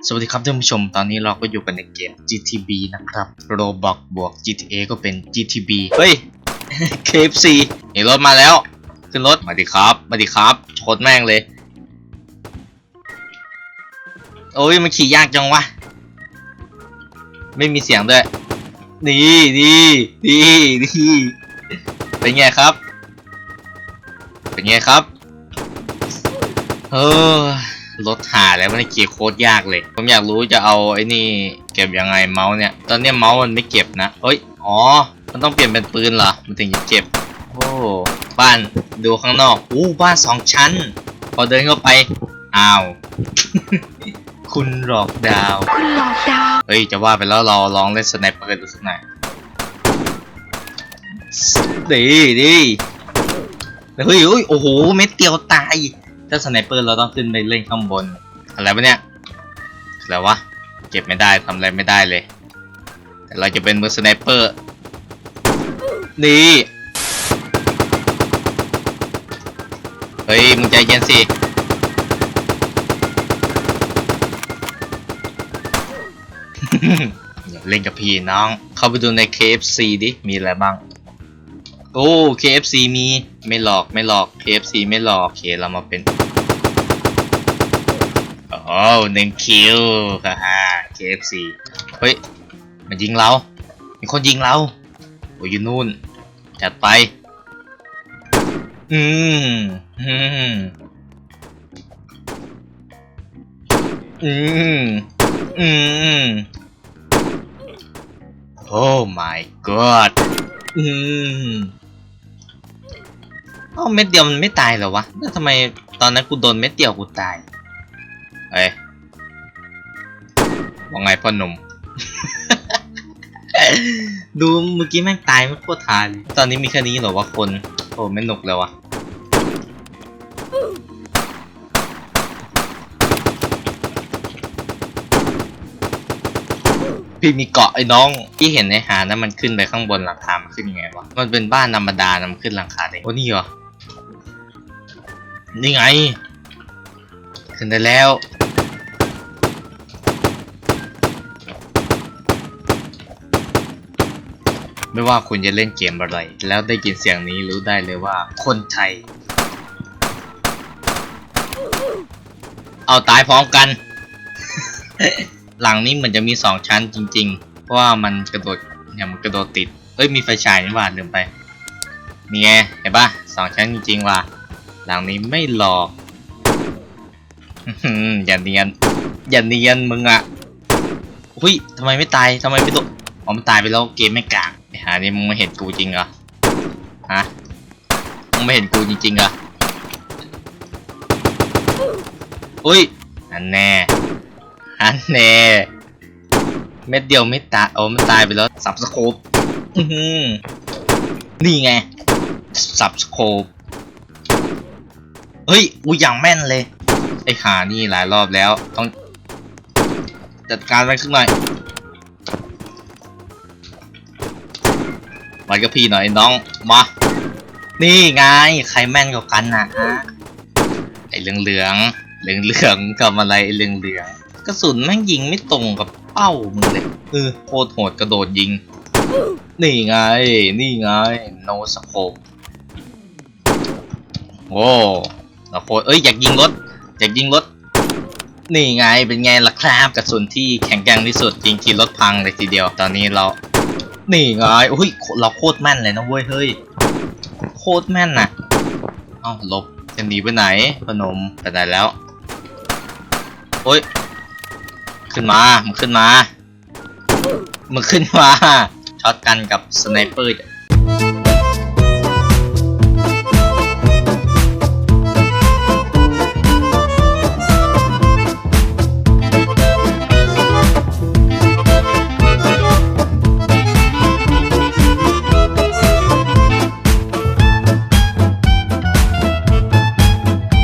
สวัสดีครับท่านผู้ชม ตอนนี้เราก็อยู่กันในเกม GTB นะครับ Roblox บวก GTA ก็เป็น GTB เฮ้ย KFC นี่รถมาแล้ว ขึ้นรถ มาดิครับ มาดิครับ ชนแม่งเลย โอ้ย มันขี่ยากจังวะ ไม่มีเสียงด้วยนี่นี่นี่นี่เป็นไงครับ เป็นไงครับ เออ รถหาแล้วมันเกียร์โคตรยากเลย ผมอยากรู้จะเอาไอ้นี่เก็บยังไงเมาส์เนี่ย ตอนเนี้ยเมาส์มันไม่เก็บนะเฮ้ย อ๋อ มันต้องเปลี่ยนเป็นปืนเหรอ มันถึงจะเก็บ โอ้ บ้านดูข้างนอก อู้ บ้านสองชั้น พอเดินเข้าไป อ้าว คุณหลอกดาว คุณหลอกดาว เฮ้ย จะว่าไปแล้วเราลองเล่นสไนเปอร์ดูสักหน่อยดีดีเฮ้ยเฮ้ยโอ้โห เม็ดเดียวตาย ถ้าสไนเปอร์เราต้องขึ้นไปเล่นข้างบน อะไรวะเนี่ยอะไรวะ เก็บไม่ได้ทำอะไรไม่ได้เลย แต่เราจะเป็นมือสไนเปอร์ นี่ เฮ้ย มึงใจเย็นสิเล่นกับพี่น้อง เข้าไปดูใน KFC ดิ มีอะไรบ้าง โอ้ KFC มี ไม่หลอก ไม่หลอก KFC ไม่หลอก โอเค เรามาเป็น อ้หนึ่งคิวฮ่าฮ่า KFC เฮ้ย มันยิงเรา มีคนยิงเรา โอ้ยอยู่นู่น จัดไป อืมอืมอืมอืมโอ้ my god อืมเอ้าเม็ดเดียวมันไม่ตายเหรอวะ แล้วทำไมตอนนั้นกูโดนเม็ดเดียวกูตาย เอ้ยว่าไงพ่อหนุ่ม ดูเมื่อกี้แม่งตายไม่โคตรทานตอนนี้มีแค่นี้เหรอวะคน โอ้ไม่หนุกเลยวะพี่มีเกาะไอ้น้องที่เห็นในหานั้นมันขึ้นไปข้างบนหลังคา มันขึ้นยังไงวะ มันเป็นบ้านธรรมดานะมันขึ้นหลังคาได้โอ้นี่เหรอ นี่ไง ขึ้นได้แล้ว ไม่ว่าคุณจะเล่นเกมอะไร แล้วได้ยินเสียงนี้รู้ได้เลยว่า คนไทย เอาตายพร้อมกัน หลังนี้มือนจะมีสองชั้นจริง ๆ เพราะว่ามันกระโดดเนี่ยมันกระโดดติด เอ้ยมีไฟฉายนี่หว่าลืมไปมีไงเห็นปะสองชั้นจริงๆว่ะหลังนี้ไม่หลอกอย่าเนียนอย่าเนียนมึงอะหุ้ยทำไมไม่ตายทำไมไม่โดนอ๋อมันตายไปแล้วเกมไม่กลาง ไอ้หานี่มึงไม่เห็นกูจริงเหรอ ฮะ มึงไม่เห็นกูจริงๆเหรอ อุ้ยอันแน่อันแน่ เม็ดเดียวไม่ตายโอ้มันตายไปแล้ว สับสโคปอือนี่ไง สับสโคปเฮ้ยกูอย่างแม่นเลย ไอ้หานี่หลายรอบแล้ว ต้องจัดการมันขึ้นหน่อย มากับพี่หน่อยน้องมานี่ไงใครแม่นกว่ากันนะฮะไอ้เหลืองเหลืองเหลืองเหลืองกับอะไรเหลืองเหลืองกระสุนแม่งยิงไม่ตรงกับเป้ามึงเลยเออโคตรโหดกระโดดยิง นี่ไง นี่ไง no scope โอ้เราโคตรเอ้ยอยากยิงรถอยากยิงรถนี่ไงเป็นไงล่ะครับกระสุนที่แข็งแกร่งที่สุดยิงทีรถพังเลยทีเดียว ตอนนี้เรา นี่ไงเฮ้ยเราโคตรแม่นเลยนะเว้ยเฮ้ยโคตรแม่นน่ะเอ้าหลบจะหนีไปไหนพนมไปไหนแล้วโอ้ยขึ้นมามึงขึ้นมามึงขึ้นมาช็อตกันกับสไนเปอร์